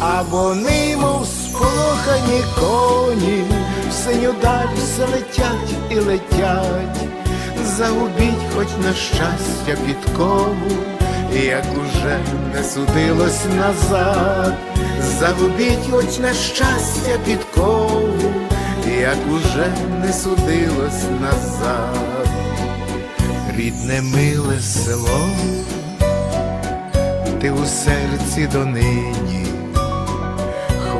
А вони, мов сполохані коні, в синю даль все летять і летять, загубіть хоч на щастя підкову, як уже не судилось назад, загубіть хоч на щастя підкову, як уже не судилось назад, рідне миле село, ти у серці донині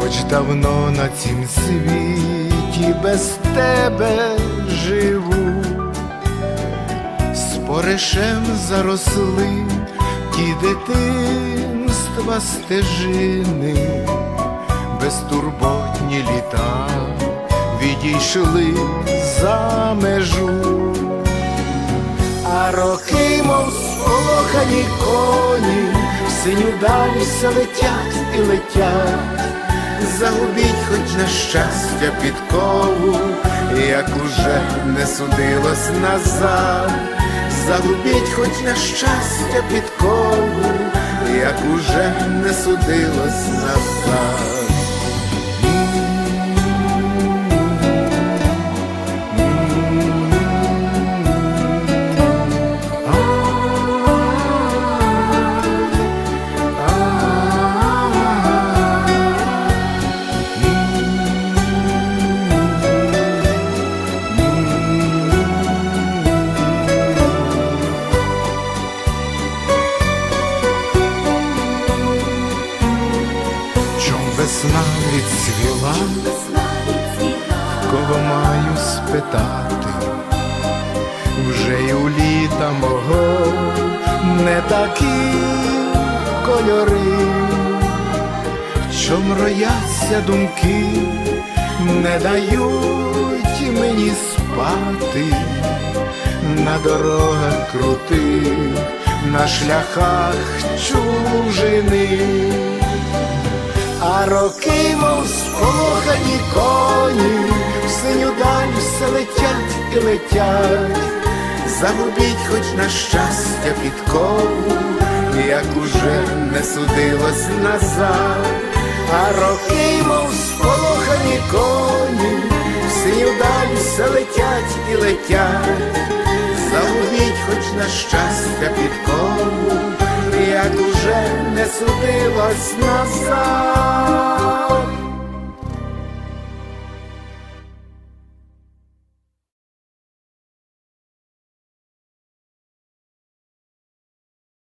хоч давно на цім світі без тебе живу, споришем заросли ті дитинства стежини, безтурботні літа відійшли за межу. А роки, мов сполохані коні, в синю далі все летять і летять, загубіть хоч на щастя підкову, як уже не судилось назад, загубіть хоч на щастя підкову, як уже не судилось назад. Весна відцвіла, кого маю спитати, вже й у літа мого не такі кольори, чом рояться думки, не дають мені спати. На дорогах крутих, на шляхах чужини. Роки, мов сполохані коні, в синю даль все летять і летять, загубіть хоч на щастя підкову, як уже не судилось назад, а роки, мов сполохані коні, в синю даль все летять і летять, загубіть хоч на щастя підкову, так уже не судилось назад.